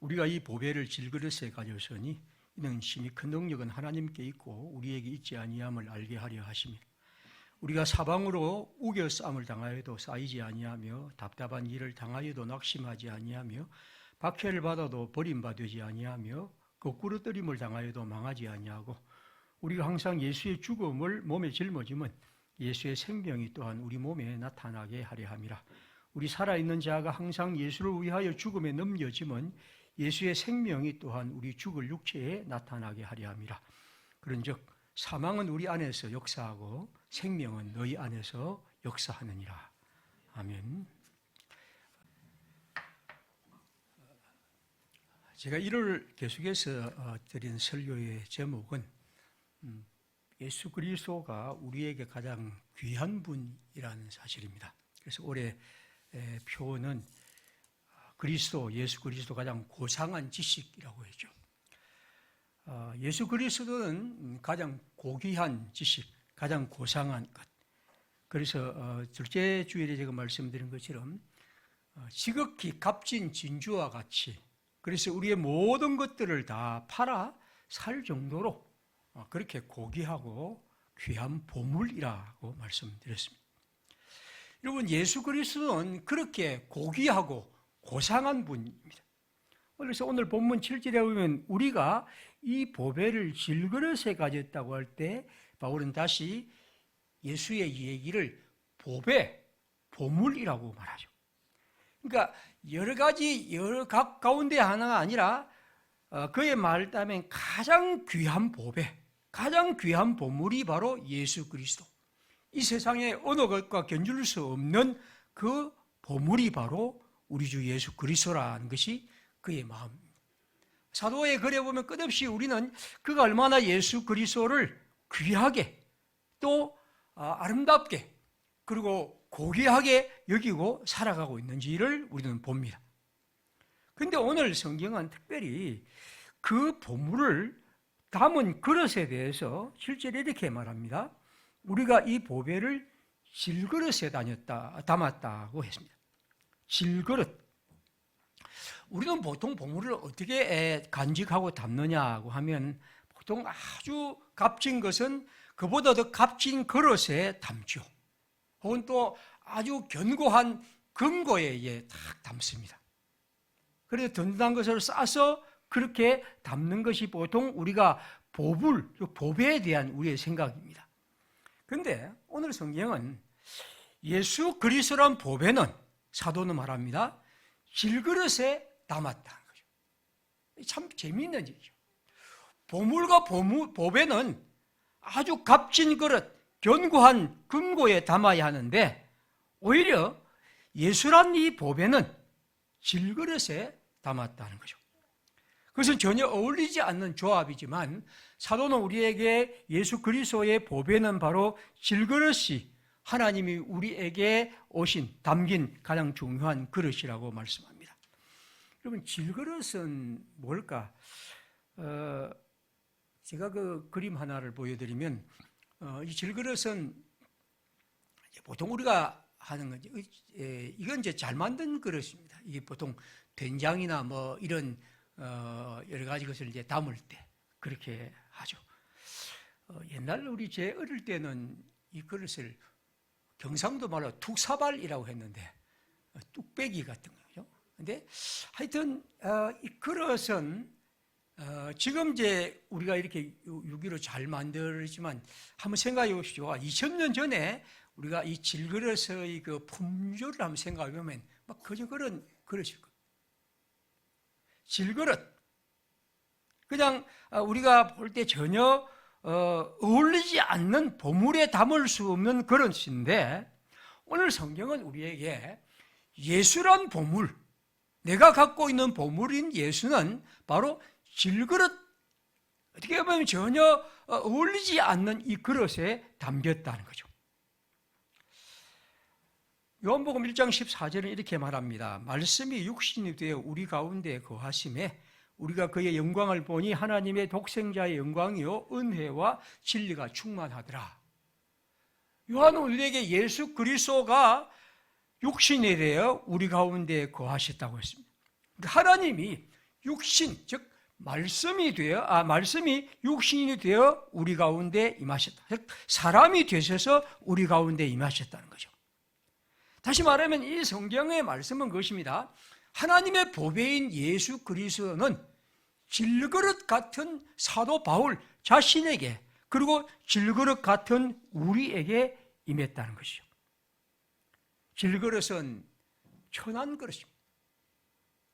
우리가 이 보배를 질그릇에 가져서니 이는 심히 큰 능력은 하나님께 있고 우리에게 있지 아니함을 알게 하려 하심이라. 우리가 사방으로 우겨 싸움을 당하여도 쌓이지 아니하며 답답한 일을 당하여도 낙심하지 아니하며 박해를 받아도 버림받지 아니하며 거꾸로 떨림을 당하여도 망하지 아니하고 우리가 항상 예수의 죽음을 몸에 짊어지면 예수의 생명이 또한 우리 몸에 나타나게 하려 함이라. 우리 살아있는 자가 항상 예수를 위하여 죽음에 넘겨지면 예수의 생명이 또한 우리 죽을 육체에 나타나게 하려 함이라. 그런즉 사망은 우리 안에서 역사하고 생명은 너희 안에서 역사하느니라. 아멘. 제가 이를 계속해서 어, 드린 설교의 제목은 음, 예수 그리스도가 우리에게 가장 귀한 분이라는 사실입니다. 그래서 올해 아, 그리스도, 예수 그리스도 가장 고상한 지식이라고 했죠. 어, 예수 그리스도는 가장 고귀한 지식, 가장 고상한 것. 그래서 어, 둘째 주일에 제가 말씀드린 것처럼 어, 지극히 값진 진주와 같이 그래서 우리의 모든 것들을 다 팔아 살 정도로 어, 그렇게 고귀하고 귀한 보물이라고 말씀드렸습니다. 여러분 예수 그리스도는 그렇게 고귀하고 고상한 분입니다. 그래서 오늘 본문 7절에 보면 우리가 이 보배를 질그릇에 가졌다고 할 때 바울은 다시 예수의 이 얘기를 보배, 보물이라고 말하죠. 그러니까 여러 가지 여러 각 가운데 하나가 아니라 어, 그의 말을 따면 가장 귀한 보배, 가장 귀한 보물이 바로 예수 그리스도. 이 세상에 어느 것과 견줄 수 없는 그 보물이 바로 우리 주 예수 그리스도라는 것이 그의 마음입니다. 사도에 그래 보면 끝없이 우리는 그가 얼마나 예수 그리스도를 귀하게 또 아, 아름답게 그리고 고귀하게 여기고 살아가고 있는지를 우리는 봅니다. 근데 오늘 성경은 특별히 그 보물을 담은 그릇에 대해서 실제로 이렇게 말합니다. 우리가 이 보배를 질그릇에 다녔다, 담았다고 했습니다. 질그릇. 우리는 보통 보물을 어떻게 간직하고 담느냐고 하면 보통 아주 값진 것은 그보다 더 값진 그릇에 담죠. 혹은 또 아주 견고한 금고에 딱 담습니다. 그래서 든든한 것을 싸서 그렇게 담는 것이 보통 우리가 보불, 보배에 대한 우리의 생각입니다. 그런데 오늘 성경은 예수 그리스도란 보배는 사도는 말합니다. 질그릇에 담았다는 거죠. 참 재미있는 얘기죠. 보물과 보물, 보배는 아주 값진 그릇, 견고한 금고에 담아야 하는데 오히려 예수란 이 보배는 질그릇에 담았다는 거죠. 그것은 전혀 어울리지 않는 조합이지만 사도는 우리에게 예수 그리스도의 보배는 바로 질그릇이 하나님이 우리에게 오신 담긴 가장 중요한 그릇이라고 말씀합니다. 여러분 질그릇은 뭘까? 어, 제가 그 그림 하나를 보여드리면 어, 이 질그릇은 보통 우리가 하는 건지 이건 이제 잘 만든 그릇입니다. 이게 보통 된장이나 뭐 이런 어, 여러 가지 것을 이제 담을 때 그렇게 하죠. 어, 옛날 우리 제 어릴 때는 이 그릇을 경상도 말로 툭사발이라고 했는데 뚝배기 같은 거죠. 근데 하여튼 이 그릇은 지금 이제 우리가 이렇게 유기로 잘 만들지만 한번 생각해 보십시오. 2000년 전에 우리가 이 질그릇의 그 품질을 한번 생각해 보면 막 그저 그런 그릇일 거예요. 질그릇. 그냥 아, 우리가 볼 때 전혀 어, 어울리지 않는 보물에 담을 수 없는 그릇인데 오늘 성경은 우리에게 예수란 보물, 내가 갖고 있는 보물인 예수는 바로 질그릇, 어떻게 보면 전혀 어, 어울리지 않는 이 그릇에 담겼다는 거죠. 요한복음 1장 14절은 이렇게 말합니다. 말씀이 육신이 되어 우리 가운데 거하심에 우리가 그의 영광을 보니 하나님의 독생자의 영광이요 은혜와 진리가 충만하더라. 요한은 우리에게 예수 그리스도가 육신이 되어 우리 가운데 거하셨다고 했습니다. 그러니까 하나님이 육신 즉 말씀이 되어 아 말씀이 육신이 되어 우리 가운데 임하셨다. 즉 사람이 되셔서 우리 가운데 임하셨다는 거죠. 다시 말하면 이 성경의 말씀은 그것입니다. 하나님의 보배인 예수 그리스도는 질그릇 같은 사도 바울 자신에게 그리고 질그릇 같은 우리에게 임했다는 것이죠. 질그릇은 천한 그릇입니다.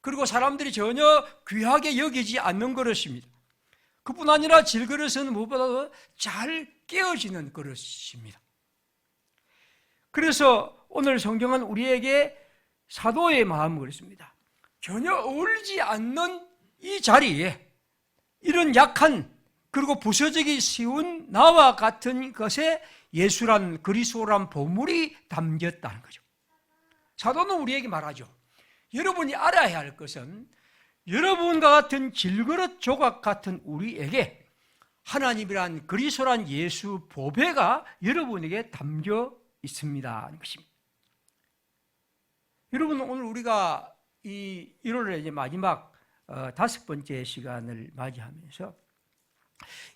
그리고 사람들이 전혀 귀하게 여기지 않는 그릇입니다. 그뿐 아니라 질그릇은 무엇보다도 잘 깨어지는 그릇입니다. 그래서 오늘 성경은 우리에게 사도의 마음을 그랬습니다. 전혀 어울리지 않는 이 자리에 이런 약한 그리고 부서지기 쉬운 나와 같은 것에 예수란 그리스도란 보물이 담겼다는 거죠. 사도는 우리에게 말하죠. 여러분이 알아야 할 것은 여러분과 같은 질그릇 조각 같은 우리에게 하나님이란 그리스도란 예수 보배가 여러분에게 담겨 있습니다. 것입니다. 여러분 오늘 우리가 이 1월의 이제 마지막 어, 다섯 번째 시간을 맞이하면서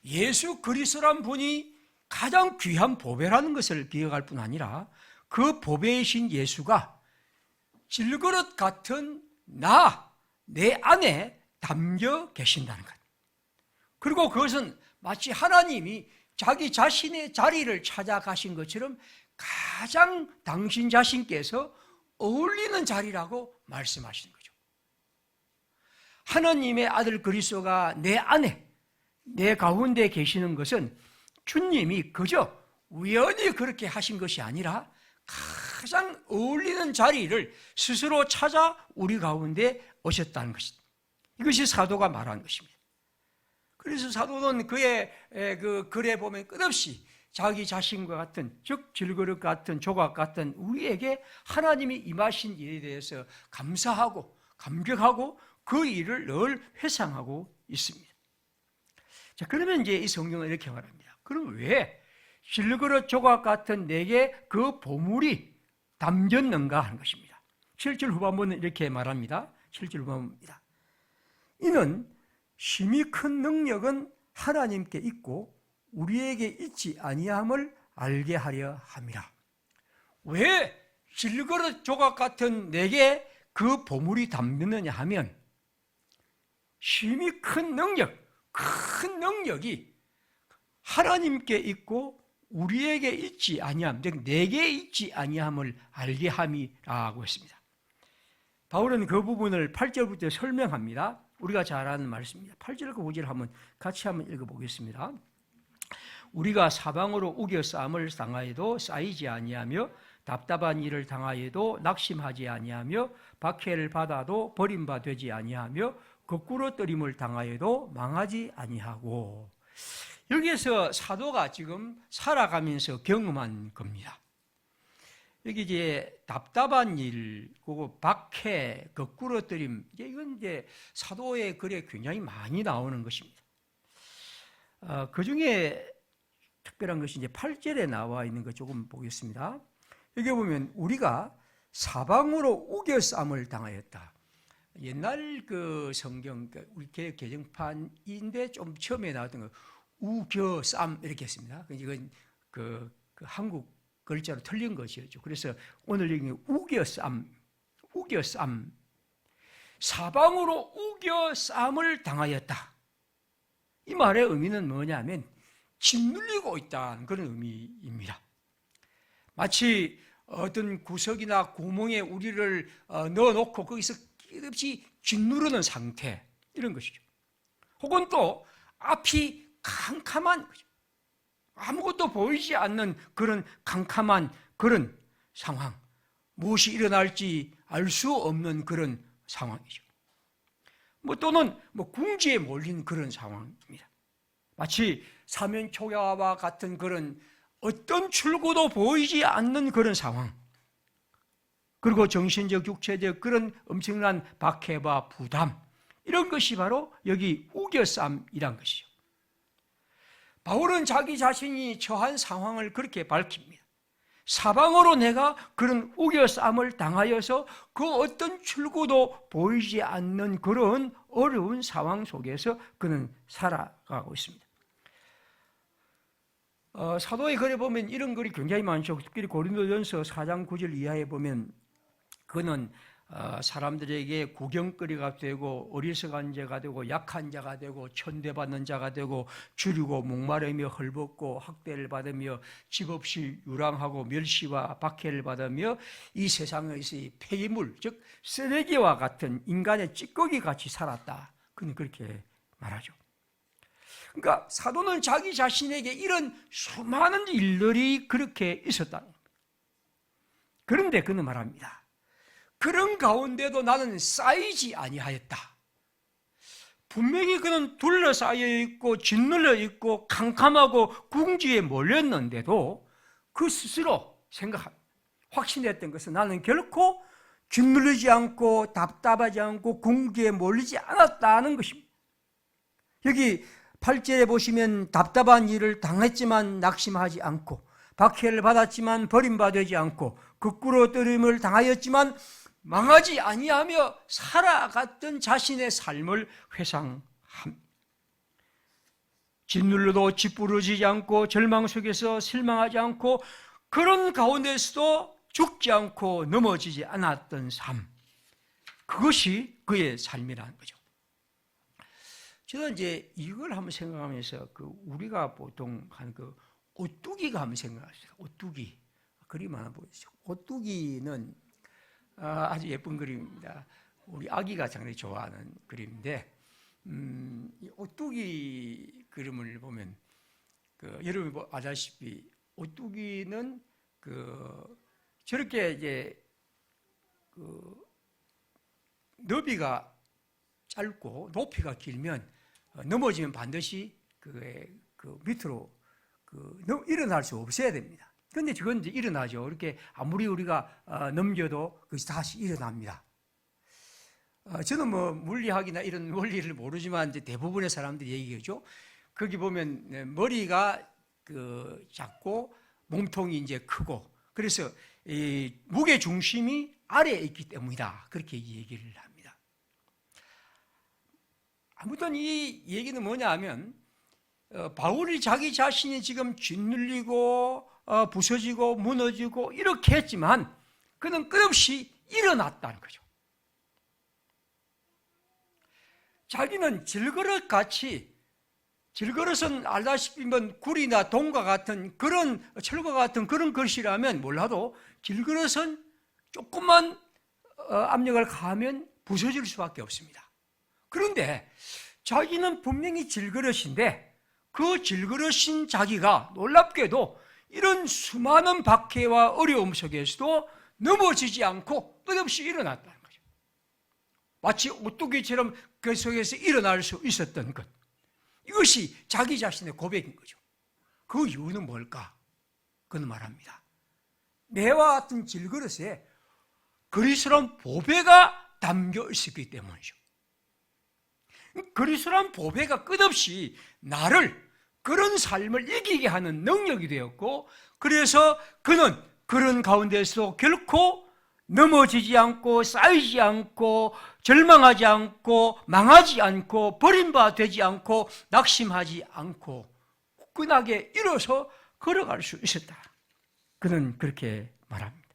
예수 그리스도란 분이 가장 귀한 보배라는 것을 기억할 뿐 아니라 그 보배이신 예수가 질그릇 같은 나, 내 안에 담겨 계신다는 것. 그리고 그것은 마치 하나님이 자기 자신의 자리를 찾아가신 것처럼 가장 당신 자신께서 어울리는 자리라고 말씀하시는 거죠. 하나님의 아들 그리스도가 내 안에, 내 가운데 계시는 것은 주님이 그저 우연히 그렇게 하신 것이 아니라 가장 어울리는 자리를 스스로 찾아 우리 가운데 오셨다는 것입니다. 이것이 사도가 말한 것입니다. 그래서 사도는 그의 그 글에 보면 끝없이 자기 자신과 같은 즉 질그릇 같은 조각 같은 우리에게 하나님이 임하신 일에 대해서 감사하고 감격하고 그 일을 늘 회상하고 있습니다. 자 그러면 이제 이 성경은 이렇게 말합니다. 그럼 왜 질그릇 조각 같은 내게 그 보물이 담겼는가 하는 것입니다. 7절 후반부는 이렇게 말합니다. 7절 후반부입니다. 이는 심히 큰 능력은 하나님께 있고 우리에게 있지 아니함을 알게 하려 함이라. 왜 질그릇 조각 같은 내게 그 보물이 담겼느냐 하면 심히 큰 능력, 큰 능력이 하나님께 있고 우리에게 있지 아니함, 즉 내게 있지 아니함을 알게 함이라고 했습니다. 바울은 그 부분을 8절부터 설명합니다. 우리가 잘 아는 말씀입니다. 8절과 5절 한번 같이 한번 읽어보겠습니다. 우리가 사방으로 우겨 싸움을 당하여도 쌓이지 아니하며 답답한 일을 당하여도 낙심하지 아니하며 박해를 받아도 버림받지 아니하며 거꾸로 떨림을 당하여도 망하지 아니하고 여기에서 사도가 지금 살아가면서 경험한 겁니다. 여기 이제 답답한 일, 그리고 박해, 거꾸로 떨림, 이건 이제 사도의 글에 굉장히 많이 나오는 것입니다. 어, 그 중에 특별한 것이 이제 8절에 나와 있는 거 조금 보겠습니다. 여기 보면 우리가 사방으로 우겨 쌈을 당하였다. 옛날 그 성경, 그 우리 개정판인데 좀 처음에 나왔던 거, 우겨 쌈 이렇게 했습니다. 이건 그, 그 한국 글자로 틀린 것이었죠. 그래서 오늘 여기 우겨 쌈, 우겨 쌈, 사방으로 우겨 쌈을 당하였다. 이 말의 의미는 뭐냐면 짓눌리고 있다는 그런 의미입니다. 마치 어떤 구석이나 구멍에 우리를 어, 넣어놓고 거기서 끝없이 짓누르는 상태 이런 것이죠. 혹은 또 앞이 캄캄한 거죠. 아무것도 보이지 않는 그런 캄캄한 그런 상황. 무엇이 일어날지 알 수 없는 그런 상황이죠. 뭐 또는 뭐 궁지에 몰린 그런 상황입니다. 마치 사면초가와 같은 그런 어떤 출구도 보이지 않는 그런 상황. 그리고 정신적, 육체적 그런 엄청난 박해와 부담. 이런 것이 바로 여기 우겨쌈이란 것이죠. 바울은 자기 자신이 처한 상황을 그렇게 밝힙니다. 사방으로 내가 그런 우겨쌈을 당하여서 그 어떤 출구도 보이지 않는 그런 어려운 상황 속에서 그는 살아가고 있습니다. 어, 사도의 글에 보면 이런 글이 굉장히 많죠. 특히 고린도전서 4장 9절 이하에 보면 그는 어, 사람들에게 구경거리가 되고 어리석은 자가 되고 약한 자가 되고 천대받는 자가 되고 줄이고 목마르며 헐벗고 학대를 받으며 집 없이 유랑하고 멸시와 박해를 받으며 이 세상에서의 폐기물 즉 쓰레기와 같은 인간의 찌꺼기 같이 살았다. 그는 그렇게 말하죠. 그러니까 사도는 자기 자신에게 이런 수많은 일들이 그렇게 있었다. 그런데 그는 말합니다. 그런 가운데도 나는 쌓이지 아니하였다. 분명히 그는 둘러싸여 있고 짓눌려 있고 캄캄하고 궁지에 몰렸는데도 그 스스로 생각합니다. 확신했던 것은 나는 결코 짓눌리지 않고 답답하지 않고 궁지에 몰리지 않았다는 것입니다. 여기 8절에 보시면 답답한 일을 당했지만 낙심하지 않고 박해를 받았지만 버림받지 않고 거꾸로 떨림을 당하였지만 망하지 아니하며 살아갔던 자신의 삶을 회상함. 짓눌러도 짓부러지지 않고 절망 속에서 실망하지 않고 그런 가운데서도 죽지 않고 넘어지지 않았던 삶. 그것이 그의 삶이라는 거죠. 저는 이제 이걸 한번 생각하면서 그 우리가 보통 한 그 오뚜기가 한번 생각하세요. 오뚜기 그림 하나 보여주죠. 오뚜기는 아, 아주 예쁜 그림입니다. 우리 아기가 상당히 좋아하는 그림인데, 음, 이 오뚜기 그림을 보면, 그, 여러분이 뭐 아다시피, 오뚜기는 그, 저렇게 이제, 그, 너비가 짧고 높이가 길면 어, 넘어지면 반드시 그, 그 밑으로 그 일어날 수 없어야 됩니다. 근데 그건 이제 일어나죠. 이렇게 아무리 우리가 어, 넘겨도 그것이 다시 일어납니다. 어, 저는 뭐 물리학이나 이런 원리를 모르지만 이제 대부분의 사람들이 얘기하죠. 거기 보면 네, 머리가 그 작고 몸통이 이제 크고 그래서 이 무게 중심이 아래에 있기 때문이다. 그렇게 얘기를 합니다. 아무튼 이 얘기는 뭐냐 하면 어, 바울이 자기 자신이 지금 짓눌리고 어, 부서지고 무너지고 이렇게 했지만 그는 끝없이 일어났다는 거죠. 자기는 질그릇 같이 질그릇은 알다시피 뭐 굴이나 동과 같은 그런 철과 같은 그런 것이라면 몰라도 질그릇은 조금만 어, 압력을 가하면 부서질 수밖에 없습니다. 그런데 자기는 분명히 질그릇인데 그 질그릇인 자기가 놀랍게도 이런 수많은 박해와 어려움 속에서도 넘어지지 않고 끝없이 일어났다는 거죠. 마치 오뚜기처럼 그 속에서 일어날 수 있었던 것. 이것이 자기 자신의 고백인 거죠. 그 이유는 뭘까? 그는 말합니다. 매와 같은 질그릇에 그리스도란 보배가 담겨 있었기 때문이죠. 그리스도란 보배가 끝없이 나를 그런 삶을 이기게 하는 능력이 되었고 그래서 그는 그런 가운데서 결코 넘어지지 않고 쌓이지 않고 절망하지 않고 망하지 않고 버림받지 않고 낙심하지 않고 굳건하게 일어서 걸어갈 수 있었다. 그는 그렇게 말합니다.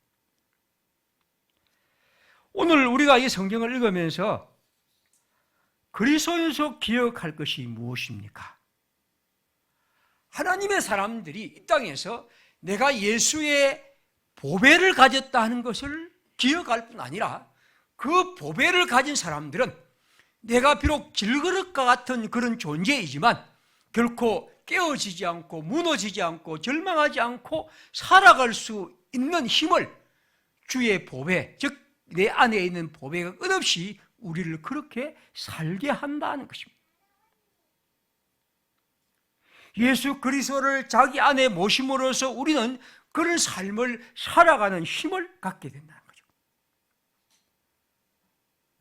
오늘 우리가 이 성경을 읽으면서 그리스도에서 기억할 것이 무엇입니까? 하나님의 사람들이 이 땅에서 내가 예수의 보배를 가졌다 하는 것을 기억할 뿐 아니라 그 보배를 가진 사람들은 내가 비록 질그릇과 같은 그런 존재이지만 결코 깨어지지 않고 무너지지 않고 절망하지 않고 살아갈 수 있는 힘을 주의 보배, 즉 내 안에 있는 보배가 끝없이 우리를 그렇게 살게 한다는 것입니다. 예수 그리스도를 자기 안에 모심으로써 우리는 그런 삶을 살아가는 힘을 갖게 된다는 거죠.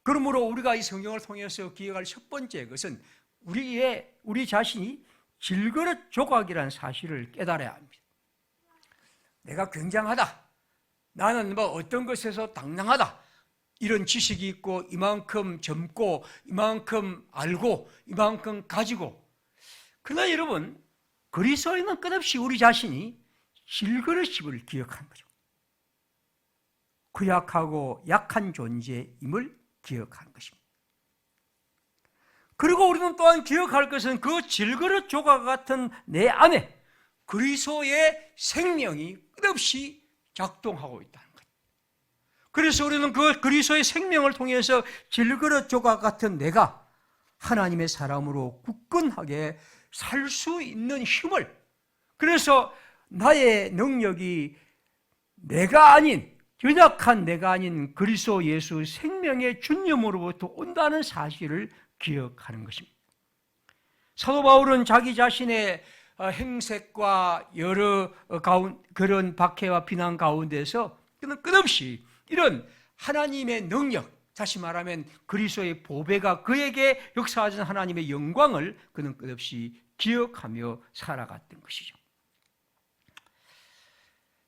그러므로 우리가 이 성경을 통해서 기억할 첫 번째 것은 우리의 우리 자신이 질그릇 조각이라는 사실을 깨달아야 합니다. 내가 굉장하다. 나는 뭐 어떤 것에서 당당하다. 이런 지식이 있고 이만큼 젊고 이만큼 알고 이만큼 가지고 그러나 여러분 그리스도인은 끝없이 우리 자신이 질그릇임을 기억하는 거죠. 구약하고 약한 존재임을 기억하는 것입니다. 그리고 우리는 또한 기억할 것은 그 질그릇 조각 같은 내 안에 그리스도의 생명이 끝없이 작동하고 있다는 것. 그래서 우리는 그 그리스도의 생명을 통해서 질그릇 조각 같은 내가 하나님의 사람으로 굳건하게 살 수 있는 힘을 그래서 나의 능력이 내가 아닌 연약한 내가 아닌 그리스도 예수 생명의 주님으로부터 온다는 사실을 기억하는 것입니다. 사도 바울은 자기 자신의 어, 행색과 여러 가운 그런 박해와 비난 가운데서 그는 끝없이 이런 하나님의 능력, 다시 말하면 그리스도의 보배가 그에게 역사하신 하나님의 영광을 그는 끝없이 기억하며 살아갔던 것이죠.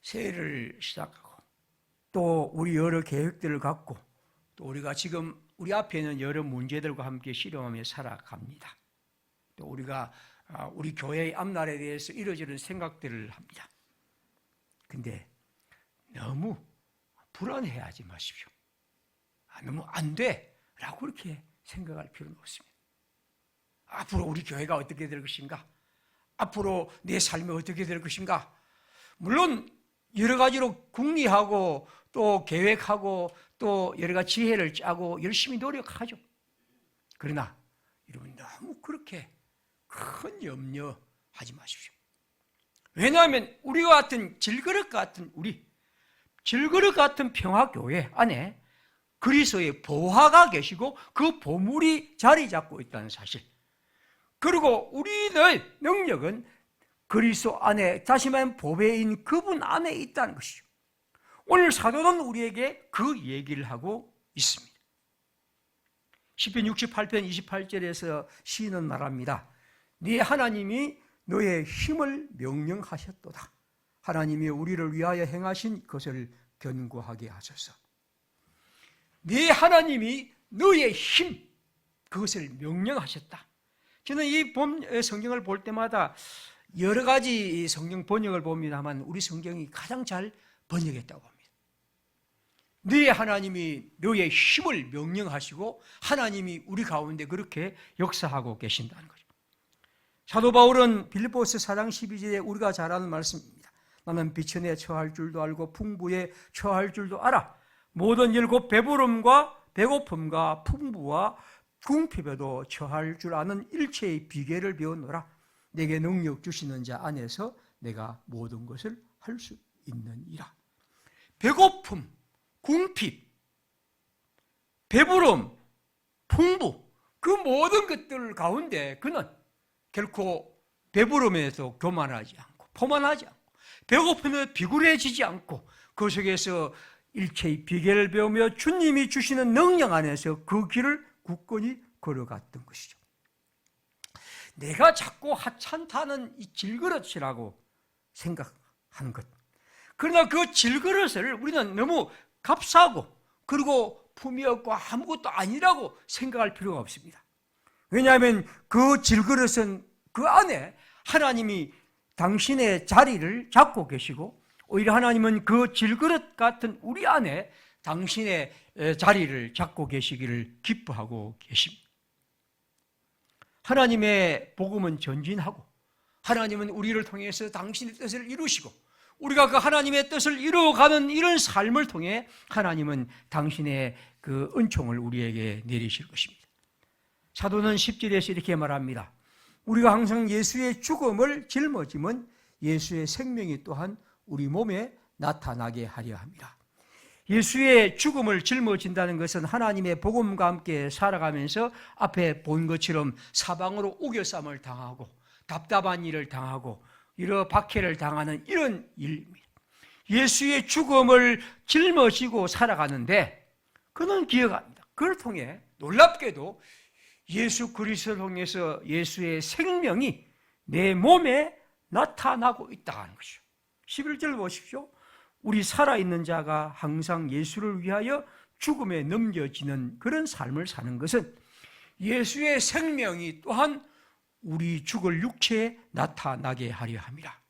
새해를 시작하고 또 우리 여러 계획들을 갖고 또 우리가 지금 우리 앞에 있는 여러 문제들과 함께 실험하며 살아갑니다. 또 우리가 아, 우리 교회의 앞날에 대해서 이루어지는 생각들을 합니다. 근데 너무 불안해하지 마십시오. 아, 너무 안 돼! 라고 그렇게 생각할 필요는 없습니다. 앞으로 우리 교회가 어떻게 될 것인가? 앞으로 내 삶이 어떻게 될 것인가? 물론 여러 가지로 궁리하고 또 계획하고 또 여러 가지 지혜를 짜고 열심히 노력하죠. 그러나 여러분 너무 그렇게 큰 염려하지 마십시오. 왜냐하면 우리와 같은 질그릇 같은 우리 질그릇 같은 평화교회 안에 그리스도의 보화가 계시고 그 보물이 자리 잡고 있다는 사실. 그리고 우리의 능력은 그리스도 안에 다시 말하면 보배인 그분 안에 있다는 것이죠. 오늘 사도는 우리에게 그 얘기를 하고 있습니다. 10편 68편 28절에서 시인은 말합니다. 네 하나님이 너의 힘을 명령하셨도다. 하나님이 우리를 위하여 행하신 것을 견고하게 하소서. 네 하나님이 너의 힘 그것을 명령하셨다. 저는 이봄 성경을 볼 때마다 여러 가지 성경 번역을 봅니다만 우리 성경이 가장 잘 번역했다고 봅니다. 네 하나님이 너의 힘을 명령하시고 하나님이 우리 가운데 그렇게 역사하고 계신다는 거죠. 사도 바울은 빌보스 4장 12절에 우리가 잘 아는 말씀입니다. 나는 비천에 처할 줄도 알고 풍부에 처할 줄도 알아. 모든 일곱 배부름과 배고픔과 풍부와 궁핍에도 처할 줄 아는 일체의 비계를 배우노라. 내게 능력 주시는 자 안에서 내가 모든 것을 할 수 있느니라. 배고픔, 궁핍, 배부름, 풍부 그 모든 것들 가운데 그는 결코 배부름에서 교만하지 않고 포만하지 않고 배고픔에 비굴해지지 않고 그 속에서 일체의 비결을 배우며 주님이 주시는 능력 안에서 그 길을 굳건히 걸어갔던 것이죠. 내가 자꾸 하찮다는 이 질그릇이라고 생각하는 것. 그러나 그 질그릇을 우리는 너무 값싸고 그리고 품이 없고 아무것도 아니라고 생각할 필요가 없습니다. 왜냐하면 그 질그릇은 그 안에 하나님이 당신의 자리를 잡고 계시고 오히려 하나님은 그 질그릇 같은 우리 안에 당신의 자리를 잡고 계시기를 기뻐하고 계십니다. 하나님의 복음은 전진하고 하나님은 우리를 통해서 당신의 뜻을 이루시고 우리가 그 하나님의 뜻을 이루어가는 이런 삶을 통해 하나님은 당신의 그 은총을 우리에게 내리실 것입니다. 사도는 10절에서 이렇게 말합니다. 우리가 항상 예수의 죽음을 짊어지면 예수의 생명이 또한 우리 몸에 나타나게 하려 합니다. 예수의 죽음을 짊어진다는 것은 하나님의 복음과 함께 살아가면서 앞에 본 것처럼 사방으로 우겨쌈을 당하고 답답한 일을 당하고 이런 박해를 당하는 이런 일입니다. 예수의 죽음을 짊어지고 살아가는데 그는 기억합니다. 그걸 통해 놀랍게도 예수 그리스도를 통해서 예수의 생명이 내 몸에 나타나고 있다는 것이죠. 11절 보십시오. 우리 살아있는 자가 항상 예수를 위하여 죽음에 넘겨지는 그런 삶을 사는 것은 예수의 생명이 또한 우리 죽을 육체에 나타나게 하려 합니다.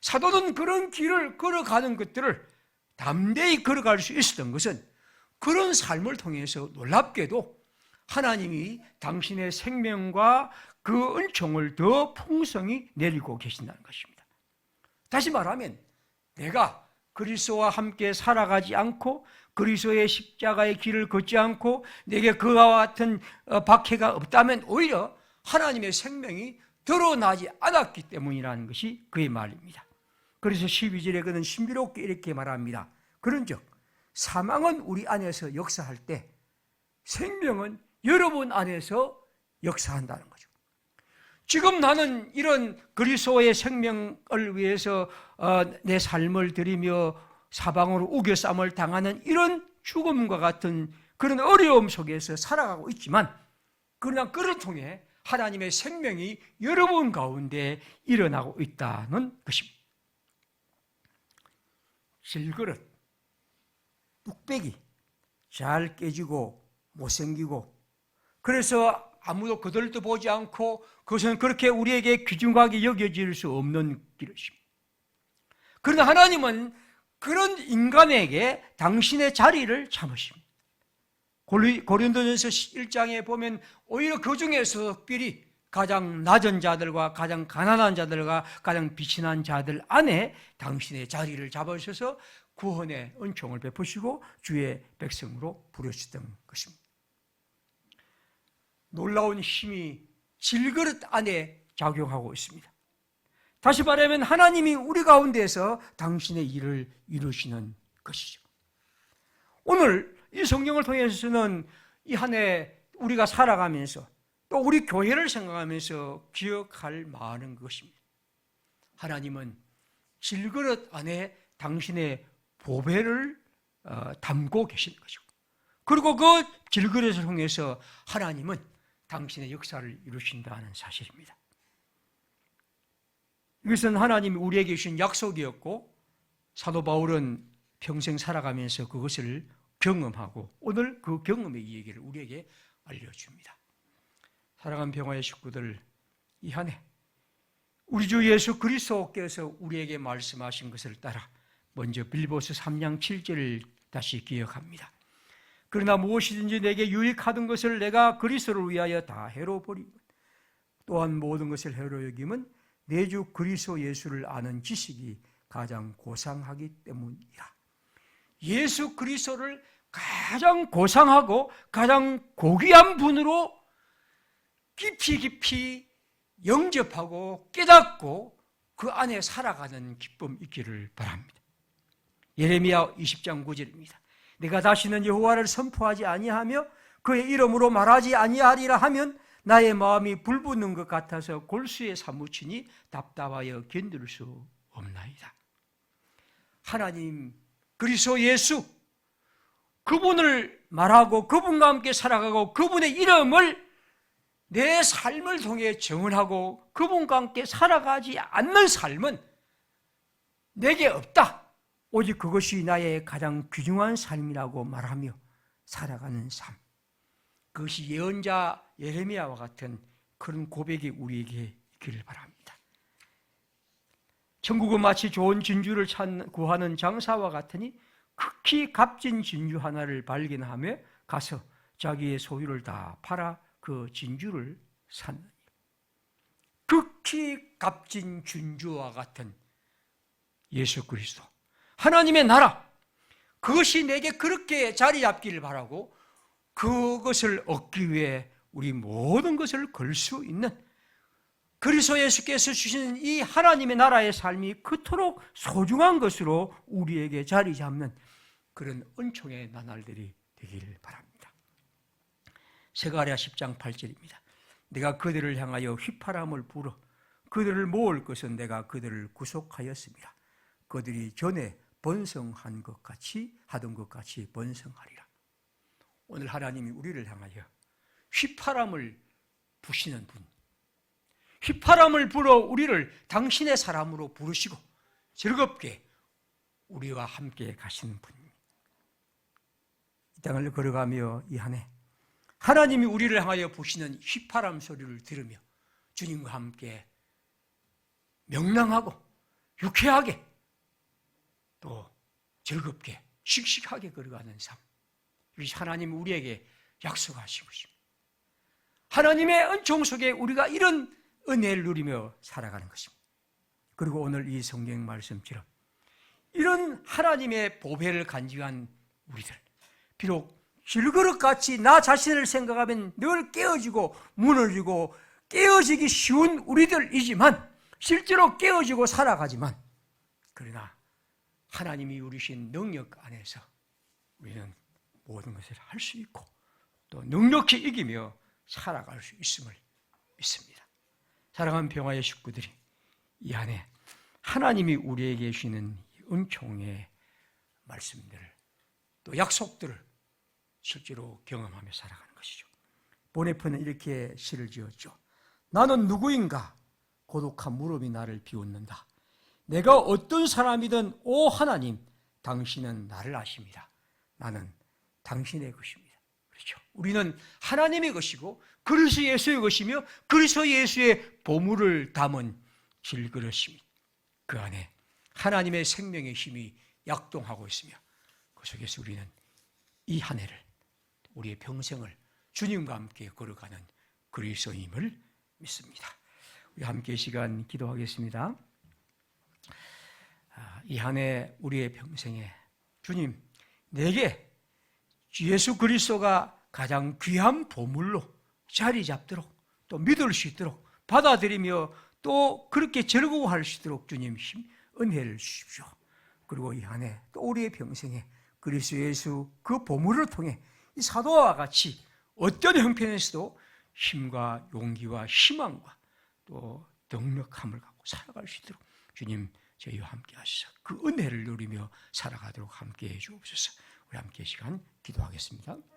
사도는 그런 길을 걸어가는 것들을 담대히 걸어갈 수 있었던 것은 그런 삶을 통해서 놀랍게도 하나님이 당신의 생명과 그 은총을 더 풍성히 내리고 계신다는 것입니다. 다시 말하면 내가 그리스도와 함께 살아가지 않고 그리스도의 십자가의 길을 걷지 않고 내게 그와 같은 어, 박해가 없다면 오히려 하나님의 생명이 드러나지 않았기 때문이라는 것이 그의 말입니다. 그래서 12절에 그는 신비롭게 이렇게 말합니다. 그런즉 사망은 우리 안에서 역사할 때 생명은 여러분 안에서 역사한다는 거죠. 지금 나는 이런 그리스도의 생명을 위해서 어, 내 삶을 드리며 사방으로 우겨쌈을 당하는 이런 죽음과 같은 그런 어려움 속에서 살아가고 있지만 그러나 그를 통해 하나님의 생명이 여러분 가운데 일어나고 있다는 것입니다. 질그릇, 뚝배기, 잘 깨지고 못생기고 그래서 아무도 그들도 보지 않고 그것은 그렇게 우리에게 귀중하게 여겨질 수 없는 그릇입니다. 그러나 하나님은 그런 인간에게 당신의 자리를 참으십니다. 고린도전서 1장에 보면 오히려 그 중에서 특별히 가장 낮은 자들과 가장 가난한 자들과 가장 비친한 자들 안에 당신의 자리를 잡으셔서 구원의 은총을 베푸시고 주의 백성으로 부르셨던 것입니다. 놀라운 힘이 질그릇 안에 작용하고 있습니다. 다시 말하면 하나님이 우리 가운데서 당신의 일을 이루시는 것이죠. 오늘 이 성경을 통해서는 이 한 해 우리가 살아가면서 또 우리 교회를 생각하면서 기억할 많은 것입니다. 하나님은 질그릇 안에 당신의 보배를 어, 담고 계신 것이고 그리고 그 질그릇을 통해서 하나님은 당신의 역사를 이루신다는 사실입니다. 이것은 하나님이 우리에게 주신 약속이었고 사도 바울은 평생 살아가면서 그것을 경험하고 오늘 그 경험의 이야기를 우리에게 알려줍니다. 사랑하는 평화의 식구들 이 한 해 우리 주 예수 그리스도께서 우리에게 말씀하신 것을 따라 먼저 빌보스 3장 7절을 다시 기억합니다. 그러나 무엇이든지 내게 유익하던 것을 내가 그리스도를 위하여 다 해로 버리고 또한 모든 것을 해로 여김은 내 주 그리스도 예수를 아는 지식이 가장 고상하기 때문이라. 예수 그리스도를 가장 고상하고 가장 고귀한 분으로 깊이 깊이 영접하고 깨닫고 그 안에 살아가는 기쁨 있기를 바랍니다. 예레미야 20장 9절입니다. 내가 다시는 여호와를 선포하지 아니하며 그의 이름으로 말하지 아니하리라 하면 나의 마음이 불붙는 것 같아서 골수에 사무치니 답답하여 견딜 수 없나이다. 하나님 그리스도 예수 그분을 말하고 그분과 함께 살아가고 그분의 이름을 내 삶을 통해 정언하고 그분과 함께 살아가지 않는 삶은 내게 없다. 오직 그것이 나의 가장 귀중한 삶이라고 말하며 살아가는 삶. 그것이 예언자 예레미야와 같은 그런 고백이 우리에게 있기를 바랍니다. 천국은 마치 좋은 진주를 찾 구하는 장사와 같으니 극히 값진 진주 하나를 발견하며 가서 자기의 소유를 다 팔아 그 진주를 샀느니 극히 값진 진주와 같은 예수 그리스도 하나님의 나라 그것이 내게 그렇게 자리 잡기를 바라고 그것을 얻기 위해 우리 모든 것을 걸 수 있는 그리스도 예수께서 주신 이 하나님의 나라의 삶이 그토록 소중한 것으로 우리에게 자리 잡는 그런 은총의 나날들이 되기를 바랍니다. 세가랴 10장 8절입니다. 내가 그들을 향하여 휘파람을 불어 그들을 모을 것은 내가 그들을 구속하였습니다. 그들이 전에 번성한 것 같이 하던 것 같이 번성하리라. 오늘 하나님이 우리를 향하여 휘파람을 부시는 분, 휘파람을 불어 우리를 당신의 사람으로 부르시고 즐겁게 우리와 함께 가시는 분입니다. 이 땅을 걸어가며 이 한해 하나님이 우리를 향하여 보시는 휘파람 소리를 들으며 주님과 함께 명랑하고 유쾌하게 또 즐겁게 씩씩하게 걸어가는 삶. 이것이 하나님 우리에게 약속하신 것입니다. 하나님의 은총 속에 우리가 이런 은혜를 누리며 살아가는 것입니다. 그리고 오늘 이 성경 말씀처럼 이런 하나님의 보배를 간직한 우리들, 비록 질그릇같이 나 자신을 생각하면 늘 깨어지고 무너지고 깨어지기 쉬운 우리들이지만 실제로 깨어지고 살아가지만 그러나 하나님이 우리신 능력 안에서 우리는 모든 것을 할 수 있고 또 능력히 이기며 살아갈 수 있음을 믿습니다. 사랑하는 평화의 식구들이 이 안에 하나님이 우리에게 주시는 은총의 말씀들을 또 약속들을 실제로 경험하며 살아가는 것이죠. 보네프는 이렇게 시를 지었죠. 나는 누구인가? 고독한 무릎이 나를 비웃는다. 내가 어떤 사람이든 오 하나님, 당신은 나를 아십니다. 나는 당신의 것입니다. 그렇죠. 우리는 하나님의 것이고 그리스도 예수의 것이며 그리스도 예수의 보물을 담은 질그릇입니다. 그 안에 하나님의 생명의 힘이 약동하고 있으며 그 속에서 우리는 이 한 해를 우리의 평생을 주님과 함께 걸어가는 그리스도임을 믿습니다. 우리 함께 시간 기도하겠습니다. 아, 이한해 우리의 평생에 주님 내게 예수 그리스도가 가장 귀한 보물로 자리 잡도록 또 믿을 수 있도록 받아들이며 또 그렇게 즐거워할 수 있도록 주님 힘 은혜를 주십시오. 그리고 이 한해 또 우리의 평생에 그리스도 예수 그 보물을 통해 이 사도와 같이 어떤 형편에서도 힘과 용기와 희망과 또 능력함을 갖고 살아갈 수 있도록 주님 저희와 함께 하시사 그 은혜를 누리며 살아가도록 함께 해 주옵소서. 우리 함께 시간 기도하겠습니다.